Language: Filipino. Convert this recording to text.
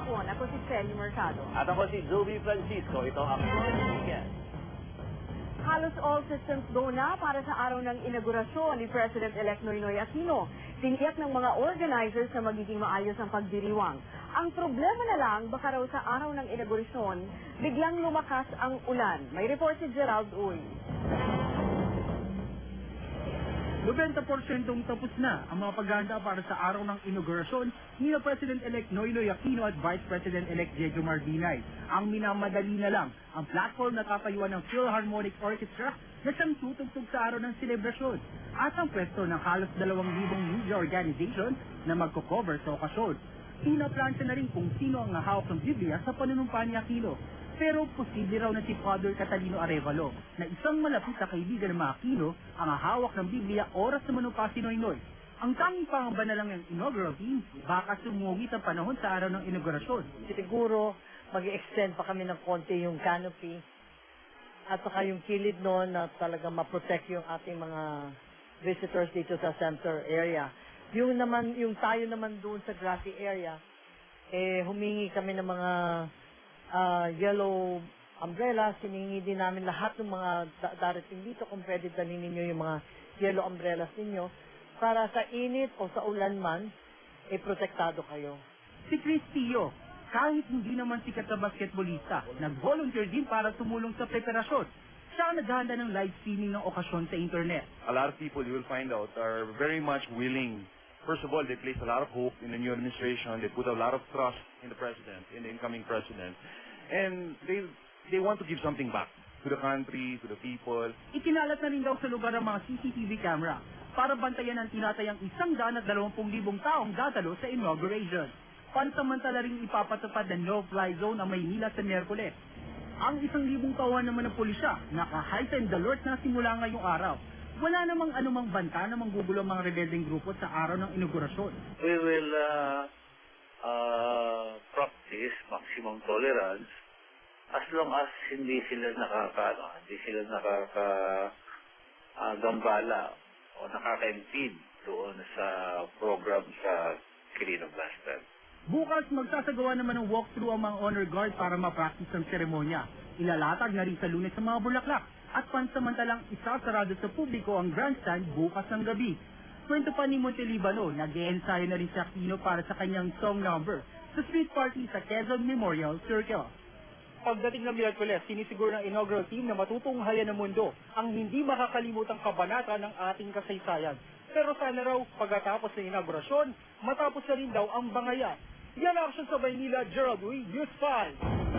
hapon. Ako si Selly Mercado. At ako si Joby Francisco. Ito ang Morning Weekend. Halos all systems go na para sa araw ng inaugurasyon ni President-elect Noynoy Aquino. Tiniyak ng mga organizers na magiging maayos ang pagdiriwang. Ang problema na lang, baka raw sa araw ng inaugurasyon, biglang lumakas ang ulan. May report si Gerald Uy. 90% tapos na ang mga paghahanda para sa araw ng inaugurasyon ni na President-elect Noynoy Aquino at Vice President-elect Diego Mardinay. Ang minamadali na lang ang platform na tatayuan ng Philharmonic Orchestra na siyang tutugtog sa araw ng selebrasyon at ang pwesto ng halos 2,000 media organization na magko-cover sa okasyon. Pinaplansya na rin kung sino ang nahawak ng Biblia sa panunumpa ni Aquino. Pero posible raw na si Father Catalino Arevalo na isang malapit na kaibigan ng mga Aquino ang hawak ng Biblia oras na manumpa si Noynoy. Ang tanging pangamba na lang ng inaugural team, baka sumungit ang panahon sa araw ng inaugurasyon. Siguro, mag extend pa kami ng konti yung canopy at saka yung kilid noon na talagang ma-protect yung ating mga visitors dito sa center area. Yung naman, yung tayo naman doon sa grassy area, eh, humingi kami ng mga ah, yellow umbrellas, hiningi din namin lahat ng mga da- darating dito kung pwede dalhin ninyo yung mga yellow umbrellas ninyo para sa init o sa ulan man, eh, protektado kayo. Si Chris Tio, kahit hindi naman sikat na basketbolista, nag-volunteer din para tumulong sa preparasyon. Siya ang naghahanda ng live streaming ng okasyon sa internet. a lot of people you will find out are very much willing. First of all, they place a lot of hope in the new administration. They put a lot of trust in the president, in the incoming president, and they they want to give something back to the country, to the people. Ikinalat na rin daw sa lugar ang mga CCTV camera para bantayan ang tinatayang isang daan at dalawampung libong taong dadalo sa inauguration. Pansamantala rin ipapatupad ng no-fly zone ang Maynila sa Miyerkules. Ang isang libong tauhan naman ng pulisya, naka-heightened alert na simula ngayong araw. Wala namang anumang banta na manggugulo ang mga rebelding grupo sa araw ng inaugurasyon. we will uh, uh, practice maximum tolerance as long as hindi sila nakaka ano, hindi sila nakaka uh, gambala o nakaka-impede doon sa program sa Quirino Blaster. Bukas magsasagawa naman ng walkthrough ang mga honor guard para ma-practice ang seremonya. Ilalatag na rin sa lunes sa mga bulaklak at pansamantalang isasarado sa publiko ang grandstand bukas ng gabi. Kwento pa ni Montelibano, nag-ensayo na rin si Aquino para sa kanyang song number sa street party sa Quezon Memorial Circle. Pagdating ng Miyerkules, sinisiguro ng inaugural team na matutunghayan ng mundo ang hindi makakalimutang kabanata ng ating kasaysayan. Pero sana raw, pagkatapos ng inaugurasyon, matapos na rin daw ang bangayan. Yan aksyon sa Maynila, Gerald Uy, News 5.